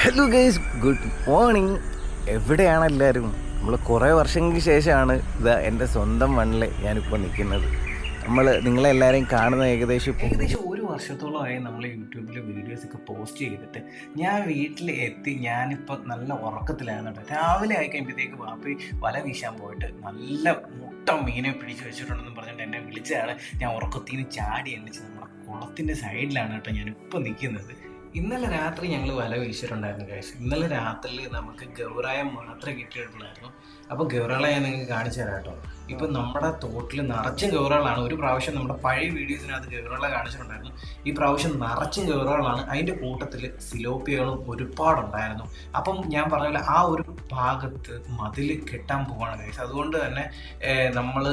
Hello guys good morning എവിടെയാണ് എല്ലാവരും? നമ്മൾ കുറേ വർഷങ്ങൾക്ക് ശേഷമാണ് ഇതാ എന്റെ സ്വന്തം മണ്ണിൽ ഞാനിപ്പോൾ നിൽക്കുന്നത് നമ്മൾ നിങ്ങളെല്ലാവരെയും കാണുന്ന ഏകദേശം ഏകദേശം വർഷത്തോളമായി നമ്മൾ യൂട്യൂബിൽ വീഡിയോസ് ഒക്കെ പോസ്റ്റ് ചെയ്തിട്ട് ഞാൻ വീട്ടിൽ എത്തി ഞാനിപ്പോൾ നല്ല ഉറക്കത്തിലാണ് കേട്ടോ. രാവിലെ ആയി കഴിയുമ്പോഴത്തേക്ക് വാപ്പി വല വീശാൻ പോയിട്ട് നല്ല മുട്ട മീനെ പിടിച്ച് വെച്ചിട്ടുണ്ടെന്ന് പറഞ്ഞിട്ട് എന്നെ വിളിച്ചതാണ് ഞാൻ ഉറക്കത്തിൽ ചാടി എണ്ണിച്ച് നമ്മുടെ കുളത്തിന്റെ സൈഡിലാണ് കേട്ടോ ഞാനിപ്പോൾ നിൽക്കുന്നത് ഇന്നലെ രാത്രി ഞങ്ങൾ വല വീശിട്ടുണ്ടായിരുന്നു കാശ് ഇന്നലെ രാത്രിയിൽ നമുക്ക് ഗൗറായം മാത്രമേ കിട്ടിയിട്ടുള്ളായിരുന്നു അപ്പോൾ ഗൗറകളെ ഞാൻ നിങ്ങൾക്ക് കാണിച്ചു തരാം കേട്ടോ. ഇപ്പം നമ്മുടെ തോട്ടിൽ നിറച്ചും കയറുകളാണ് ഒരു പ്രാവശ്യം നമ്മുടെ പഴയ വീഡിയോസിനകത്ത് കയറുകളെ കാണിച്ചിട്ടുണ്ടായിരുന്നു. ഈ പ്രാവശ്യം നിറച്ചും കയറുകളാണ് അതിന്റെ കൂട്ടത്തിൽ സിലോപ്പിയകളും ഒരുപാടുണ്ടായിരുന്നു. അപ്പം ഞാൻ പറഞ്ഞ ആ ഒരു ഭാഗത്ത് മതിൽ കെട്ടാൻ പോവാണ് കഴിച്ചത് അതുകൊണ്ട് തന്നെ നമ്മൾ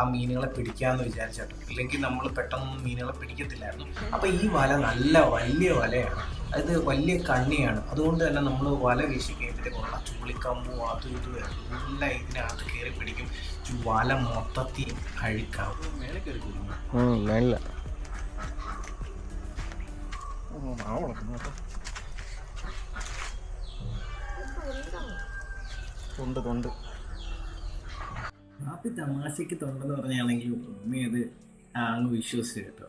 ആ മീനുകളെ പിടിക്കാമെന്ന് വിചാരിച്ചിട്ടുണ്ട് ഇല്ലെങ്കിൽ നമ്മൾ പെട്ടെന്നൊന്നും മീനുകളെ പിടിക്കത്തില്ലായിരുന്നു. അപ്പോൾ ഈ വല നല്ല വലിയ വലയാണ്. അത് വലിയ കണ്ണിയാണ്. അതുകൊണ്ട് തന്നെ നമ്മൾ വല വീശി കഴിയുമ്പോഴത്തേക്കുള്ള ചുള്ളിക്കമ്പും അതും ഇതും എല്ലാം ഇതിനകത്ത് കയറി പിടിക്കും. വല മൊത്തത്തിൽ അഴുക്കാവും. മേലെ കയറി നല്ല തൊണ്ട് തൊണ്ട്. ആപ്പി തമാശയ്ക്ക് തൊണ്ടെന്ന് പറഞ്ഞാണെങ്കിൽ ഉമ്മയത് അങ്ങ് വിശ്വസിച്ചു കേട്ടോ.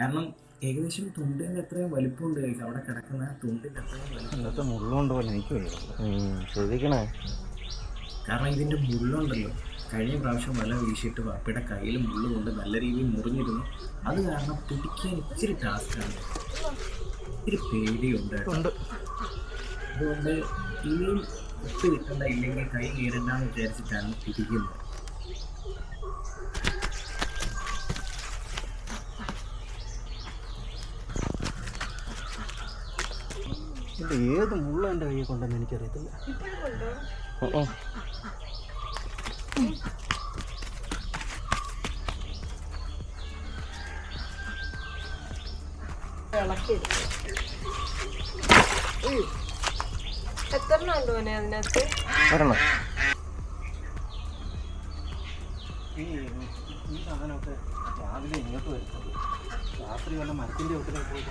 കാരണം ഏകദേശം തുണ്ടിന്റെ എത്രയും വലിപ്പം ഉണ്ട് guys. അവിടെ കിടക്കുന്ന തുണ്ടിന്റെ എത്രയും വലിപ്പം മുള്ളുകൊണ്ട് പോലെ എനിക്ക് ശ്രദ്ധിക്കണേ. കാരണം ഇതിന്റെ മുള്ളുണ്ടല്ലോ. കഴിഞ്ഞ പ്രാവശ്യം വല വീശിയിട്ട് വാപ്പയുടെ കയ്യിൽ മുള്ളു കൊണ്ട് നല്ല രീതിയിൽ മുറിഞ്ഞിരുന്നു. അത് കാരണം പിടിക്കാൻ ഇച്ചിരി ടാസ്ക്കാണ് ഇത്തിരി പേടിയുണ്ട് അതുകൊണ്ട് ഇനിയും ഒത്തു കിട്ടണ്ട ഇല്ലെങ്കിൽ കൈ കീറണ്ടെന്ന് വിചാരിച്ചിട്ടാണ് പിടിക്കുന്നത്. ഇത് ഏത് മുള്ള എന്റെ കയ്യിൽ കൊണ്ടെന്ന് എനിക്കറിയത്തില്ല. ഓ, ഈ ഈ സാധനമൊക്കെ രാവിലെ ഇങ്ങോട്ട് വരുന്നത്. രാത്രി വല്ല മരത്തിന്റെ ഒട്ടിലേക്ക് പോയിട്ട്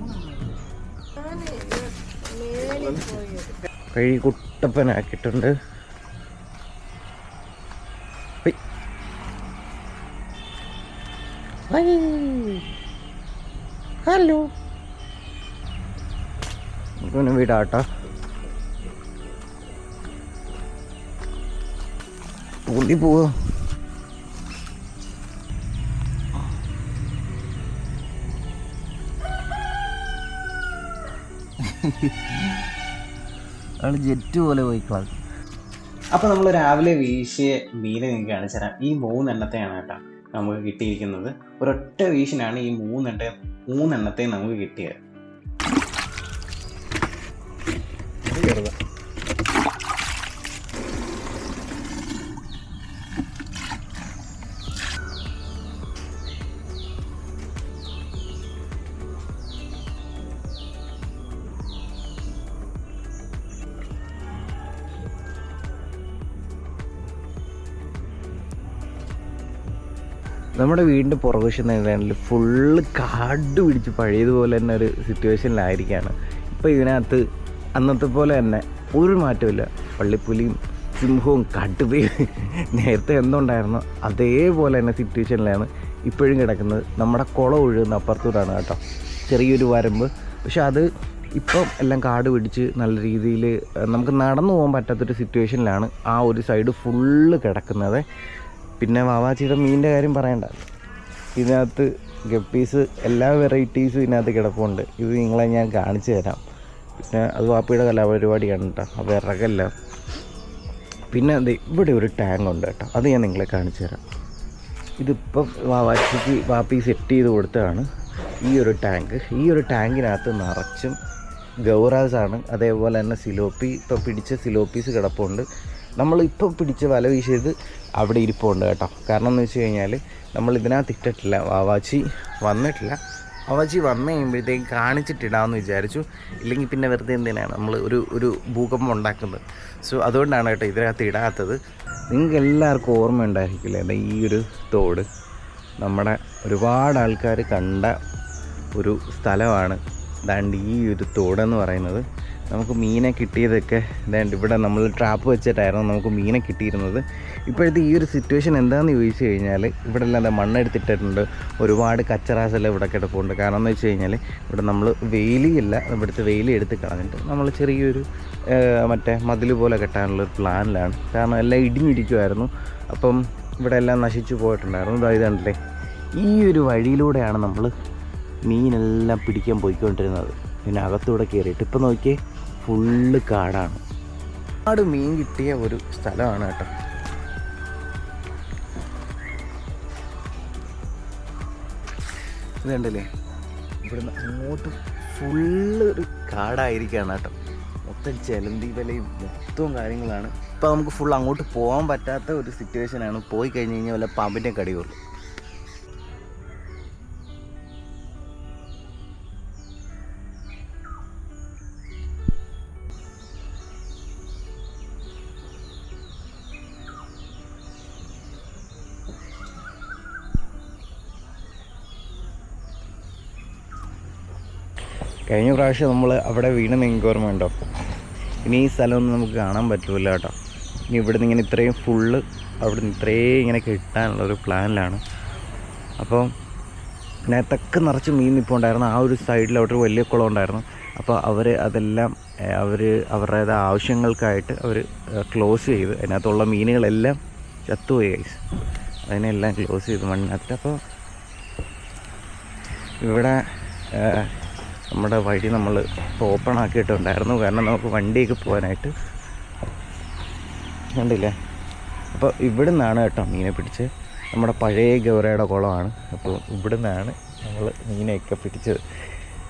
കഴി കുട്ടപ്പനാക്കിയിട്ടുണ്ട്. ഹലോ. പിന്നെ വീടാട്ടോ. പുള്ളി പോവോ. അയാൾ ജെറ്റ് പോലെ പോയി കളഞ്ഞു അപ്പോൾ നമ്മൾ രാവിലെ വീശിയ മീനെ നിങ്ങൾക്ക് കാണിച്ചു തരാം. ഈ മൂന്നെണ്ണത്തെയാണ് കേട്ടോ നമുക്ക് കിട്ടിയിരിക്കുന്നത്. ഒരൊറ്റ വീശിനാണ് ഈ മൂന്നെണ്ണ മൂന്നെണ്ണത്തെ നമുക്ക് കിട്ടിയത്. നമ്മുടെ വീടിന്റെ പുറകുവശം തന്നെയാണെങ്കിൽ ഫുള്ള് കാട് പിടിച്ച് പഴയതുപോലെ തന്നെ ഒരു സിറ്റുവേഷനിലായിരിക്കുകയാണ് ഇപ്പോൾ ഇതിനകത്ത് അന്നത്തെ പോലെ തന്നെ ഒരു മാറ്റമില്ല പള്ളിപ്പുലിയും സിംഹവും കടുവയും നേരത്തെ എന്തുണ്ടായിരുന്നോ അതേപോലെ തന്നെ സിറ്റുവേഷനിലാണ് ഇപ്പോഴും കിടക്കുന്നത്. നമ്മുടെ കുളം ഒഴുകുന്ന അപ്പുറത്തൂടാണ് കേട്ടോ. ചെറിയൊരു വരമ്പ്. പക്ഷെ അത് ഇപ്പം എല്ലാം കാട് പിടിച്ച് നല്ല രീതിയിൽ നമുക്ക് നടന്നു പോകാൻ പറ്റാത്തൊരു സിറ്റുവേഷനിലാണ് ആ ഒരു സൈഡ് ഫുള്ള് കിടക്കുന്നത്. പിന്നെ വാവാച്ചിയുടെ മീനിന്റെ കാര്യം പറയണ്ട. ഇതിനകത്ത് ഗപ്പീസ് എല്ലാ വെറൈറ്റീസും ഇതിനകത്ത് കിടപ്പുണ്ട്. ഇത് നിങ്ങളെ ഞാൻ കാണിച്ചു തരാം. പിന്നെ അത് വാപ്പിയുടെ കലാപരിപാടിയാണ് കേട്ടോ അപ്പോൾ ഇറകല്ല പിന്നെ അത് ഇവിടെ ഒരു ടാങ്ക് ഉണ്ട് കേട്ടോ അത് ഞാൻ നിങ്ങളെ കാണിച്ചു തരാം. ഇതിപ്പം വാവാച്ചിക്ക് വാപ്പി സെറ്റ് ചെയ്ത് കൊടുത്തതാണ് ഈ ഒരു ടാങ്ക്. ഈ ഒരു ടാങ്കിനകത്ത് നിറച്ചും ഗൗറാസാണ്. അതേപോലെ തന്നെ സിലോപ്പി ഇപ്പോൾ പിടിച്ച സിലോപ്പീസ് കിടപ്പുണ്ട്. നമ്മൾ ഇപ്പോൾ പിടിച്ച വല വീശിയത് അവിടെ ഇരിപ്പുണ്ട് കേട്ടോ. കാരണം എന്ന് വെച്ച് കഴിഞ്ഞാൽ നമ്മൾ ഇതിനകത്ത് ഇട്ടിട്ടില്ല. വാവാച്ചി വന്നിട്ടില്ല. വാവാച്ചി വന്നു കഴിയുമ്പോഴത്തേക്ക് കാണിച്ചിട്ടിടാമെന്ന് വിചാരിച്ചു. ഇല്ലെങ്കിൽ പിന്നെ വെറുതെ എന്തിനാണ് നമ്മൾ ഒരു ഒരു ഭൂകമ്പം ഉണ്ടാക്കുന്നത്? സോ അതുകൊണ്ടാണ് കേട്ടോ ഇതിനകത്ത് ഇടാത്തത്. നിങ്ങൾക്ക് എല്ലാവർക്കും ഓർമ്മ ഉണ്ടായിരിക്കില്ലേ? ഈ ഒരു തോട്. നമ്മുടെ ഒരുപാട് ആൾക്കാർ കണ്ട ഒരു സ്ഥലമാണ് ദാണ്ട് ഈ ഒരു തോടെന്ന് പറയുന്നത്. നമുക്ക് മീനെ കിട്ടിയതൊക്കെ ഇതായിട്ട് ഇവിടെ നമ്മൾ ട്രാപ്പ് വെച്ചിട്ടായിരുന്നു നമുക്ക് മീനെ കിട്ടിയിരുന്നത്. ഇപ്പോഴത്തെ ഈ ഒരു സിറ്റുവേഷൻ എന്താണെന്ന് ചോദിച്ചു കഴിഞ്ഞാൽ ഇവിടെ എല്ലാം മണ്ണ് മണ്ണെടുത്തിട്ടിട്ടുണ്ട്. ഒരുപാട് കച്ചറാസെല്ലാം ഇവിടെ കിടപ്പുണ്ട്. കാരണം എന്ന് വെച്ച് കഴിഞ്ഞാൽ ഇവിടെ നമ്മൾ വെയിലിയില്ല ഇവിടുത്തെ വേലി എടുത്ത് കളഞ്ഞിട്ട് നമ്മൾ ചെറിയൊരു മറ്റേ മതിൽ പോലെ കെട്ടാനുള്ള ഒരു പ്ലാനിലാണ് കാരണം എല്ലാം ഇടിഞ്ഞിരിക്കുമായിരുന്നു അപ്പം ഇവിടെ എല്ലാം നശിച്ചു പോയിട്ടുണ്ടായിരുന്നു. ഇതാ കണ്ടില്ലേ ഈ ഒരു വഴിയിലൂടെയാണ് നമ്മൾ മീനെല്ലാം പിടിക്കാൻ പോയിക്കൊണ്ടിരുന്നത്. പിന്നെ അകത്തൂടെ കയറിയിട്ട് ഇപ്പം നോക്കിയേ ഫുള്ള് കാടാണ്. കാട് മീൻ കിട്ടിയ ഒരു സ്ഥലമാണ് കേട്ടോ. ഇത് കണ്ടില്ലേ? ഇവിടുന്ന് അങ്ങോട്ട് ഫുള്ള് ഒരു കാടായിരിക്കുകയാണ് കേട്ടോ. മൊത്തം ചെലന്തി വിലയും മൊത്തവും കാര്യങ്ങളാണ്. ഇപ്പം നമുക്ക് ഫുൾ അങ്ങോട്ട് പോകാൻ പറ്റാത്ത ഒരു സിറ്റുവേഷനാണ് പോയി കഴിഞ്ഞ് കഴിഞ്ഞാൽ വല്ല പാമ്പിന്റെ കടിയുള്ളൂ. കഴിഞ്ഞ പ്രാവശ്യം നമ്മൾ അവിടെ വീണ് നിങ്ങൾക്ക് ഓർമ്മയുണ്ടോ ഇനി ഈ സ്ഥലമൊന്നും നമുക്ക് കാണാൻ പറ്റില്ല കേട്ടോ. ഇനി ഇവിടെ നിന്ന് ഇങ്ങനെ ഇത്രയും ഫുള്ള് അവിടെ നിന്ന് ഇത്രയും ഇങ്ങനെ കിട്ടാനുള്ള ഒരു പ്ലാനിലാണ് അപ്പോൾ നേരത്തൊക്കെ നിറച്ച് മീൻ ഇപ്പോൾ ഉണ്ടായിരുന്നു ആ ഒരു സൈഡിൽ അവിടെ ഒരു വലിയ കുളം ഉണ്ടായിരുന്നു. അപ്പോൾ അവർ അതെല്ലാം അവർ അവരുടേത് ആവശ്യങ്ങൾക്കായിട്ട് അവർ ക്ലോസ് ചെയ്ത്. അതിനകത്തുള്ള മീനുകളെല്ലാം ചത്തുപോയി അതിനെല്ലാം ക്ലോസ് ചെയ്ത് മണ്ണിനകത്ത്. അപ്പോൾ ഇവിടെ നമ്മുടെ വഴി നമ്മൾ ഓപ്പൺ ആക്കിയിട്ടുണ്ടായിരുന്നു. കാരണം നമുക്ക് വണ്ടിയൊക്കെ പോകാനായിട്ട്. കണ്ടില്ലേ? അപ്പോൾ ഇവിടെ നിന്നാണ് കേട്ടോ മീനെ പിടിച്ച് നമ്മുടെ പഴയ ഗൗരയുടെ കുളമാണ്. അപ്പോൾ ഇവിടെ നിന്നാണ് നമ്മൾ മീനെയൊക്കെ പിടിച്ചത്.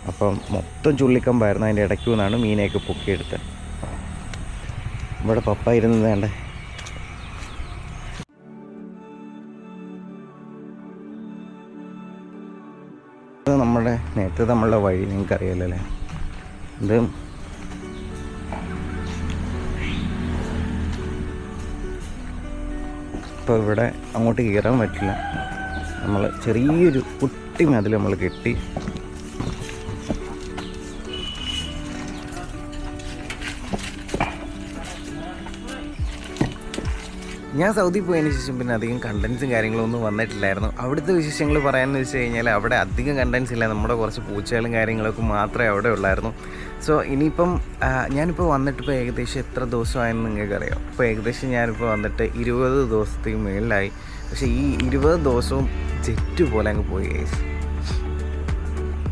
അപ്പം മൊത്തം ചുള്ളിക്കമ്പായിരുന്നു. അതിന്റെ ഇടയ്ക്ക് നിന്നാണ് മീനെയൊക്കെ പൊക്കിയെടുത്തത്. ഇവിടെ പപ്പ ഇരുന്നത് വേണ്ടേ ഇത് നമ്മുടെ നേരത്തെ നമ്മളുടെ വഴി നിങ്ങൾക്ക് അറിയാലല്ലേ ഇത് ഇപ്പോൾ ഇവിടെ അങ്ങോട്ട് കയറാൻ പറ്റില്ല. നമ്മൾ ചെറിയൊരു കുട്ടി മതിൽ നമ്മൾ കെട്ടി ഞാൻ സൗദി പോയതിന് ശേഷം പിന്നെ അധികം കണ്ടൻസും കാര്യങ്ങളൊന്നും വന്നിട്ടില്ലായിരുന്നു. അവിടുത്തെ വിശേഷങ്ങൾ പറയാമെന്ന് വെച്ച് കഴിഞ്ഞാൽ അവിടെ അധികം കണ്ടൻസ് ഇല്ല. നമ്മുടെ കുറച്ച് പൂച്ചകളും കാര്യങ്ങളൊക്കെ മാത്രമേ അവിടെ ഉള്ളായിരുന്നു. സോ ഇനിയിപ്പം ഞാനിപ്പോൾ വന്നിട്ടിപ്പോൾ ഏകദേശം എത്ര ദിവസമായെന്ന് നിങ്ങൾക്ക് അറിയാം ഇപ്പോൾ ഏകദേശം ഞാനിപ്പോൾ വന്നിട്ട് ഇരുപത് ദിവസത്തേക്ക് മുകളിലായി പക്ഷേ ഈ ഇരുപത് ദിവസവും ജെറ്റ് പോലെ അങ്ങ് പോയി.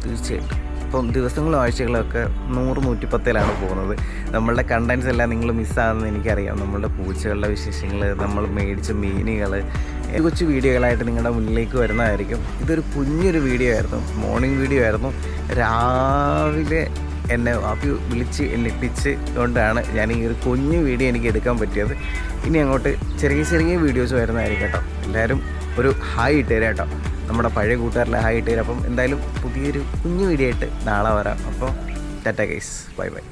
തീർച്ചയായിട്ടും. ഇപ്പം ദിവസങ്ങളും ആഴ്ചകളൊക്കെ നൂറ് നൂറ്റിപ്പത്തിലാണ് പോകുന്നത്. നമ്മളുടെ കണ്ടൻസ് എല്ലാം നിങ്ങൾ മിസ്സാകുന്നത് എനിക്കറിയാം. നമ്മളുടെ പൂച്ചകളുടെ വിശേഷങ്ങൾ നമ്മൾ മേടിച്ച മീനുകൾ കൊച്ചു വീഡിയോകളായിട്ട് നിങ്ങളുടെ മുന്നിലേക്ക് വരുന്നതായിരിക്കും. ഇതൊരു കുഞ്ഞൊരു വീഡിയോ ആയിരുന്നു. മോർണിംഗ് വീഡിയോ ആയിരുന്നു. രാവിലെ എന്നെ അഭി വിളിച്ച് എണ്ണിപ്പിച്ച് കൊണ്ടാണ് ഞാൻ ഈ ഒരു കുഞ്ഞു വീഡിയോ എനിക്ക് എടുക്കാൻ പറ്റിയത്. ഇനി അങ്ങോട്ട് ചെറിയ ചെറിയ വീഡിയോസ് വരുന്നതായിരിക്കും കേട്ടോ. എല്ലാവരും ഒരു ഹായ് ഇട്ടുതരാം കേട്ടോ. നമ്മുടെ പഴയ കൂട്ടുകാരിലെ ഹായ് ഇട്ടുതരാം അപ്പം എന്തായാലും പുതിയൊരു കുഞ്ഞു വീഡിയോ ആയിട്ട് നാളെ വരാം. അപ്പോൾ ടാറ്റ ഗൈസ് ബൈ ബൈ